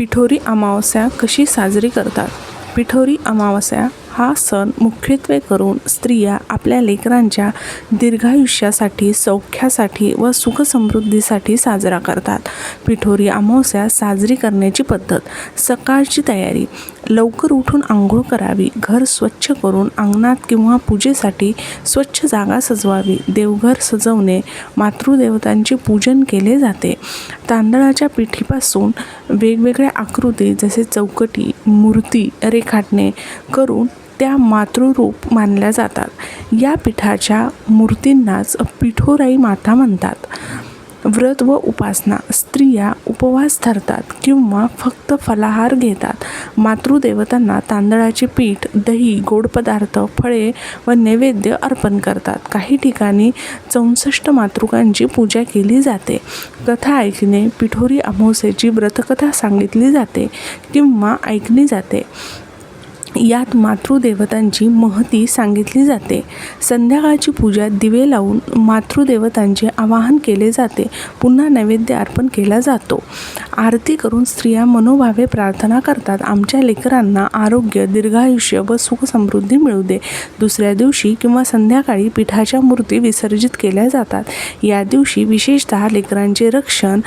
पिठोरी अमावस्या कशी साजरी करतात? पिठोरी अमावस्या हा सण मुख्यत्वे करून स्त्रिया आपल्या लेकरांच्या दीर्घायुष्यासाठी सौख्यासाठी व सुखसमृद्धीसाठी साजरा करतात. पिठोरी अमावस्या साजरी करण्याची पद्धत. सकाळची तयारी. लवकर उठून आंघोळ करावी. घर स्वच्छ करून अंगणात किंवा पूजेसाठी स्वच्छ जागा सजवावी. देवघर सजवणे. मातृदेवतांचे पूजन केले जाते. तांदळाच्या पिठीपासून वेगवेगळ्या आकृती जसे चौकटी मूर्ती रेखाटणे करून त्या मातृरूप मानल्या जातात. या पीठाच्या मूर्तींनाच पिठोराई माता म्हणतात. व्रत व उपासना स्त्रिया उपवास धरतात किंवा फक्त फलाहार घेतात. मातृदेवतांना तांदळाचे पीठ दही गोड पदार्थ फळे व नैवेद्य अर्पण करतात. काही ठिकाणी चौसष्ट मातृकांची पूजा केली जाते. कथा ऐकणे पिठोरी अमावस्येची व्रतकथा सांगितली जाते किंवा ऐकली जाते. यात मातृदेवतांची महती सांगितली जाते. संध्याकाळची पूजा दिवे लावून मातृदेवतांचे आवाहन केले जाते. पुन्हा नैवेद्य अर्पण केला जातो. आरती करून स्त्रिया मनोभावे प्रार्थना करतात. आमच्या लेकरांना आरोग्य दीर्घायुष्य व सुखसमृद्धी मिळू दे. दुसऱ्या दिवशी किंवा संध्याकाळी पिठाच्या मूर्ती विसर्जित केल्या जातात. या दिवशी विशेषतः लेकरांचे रक्षण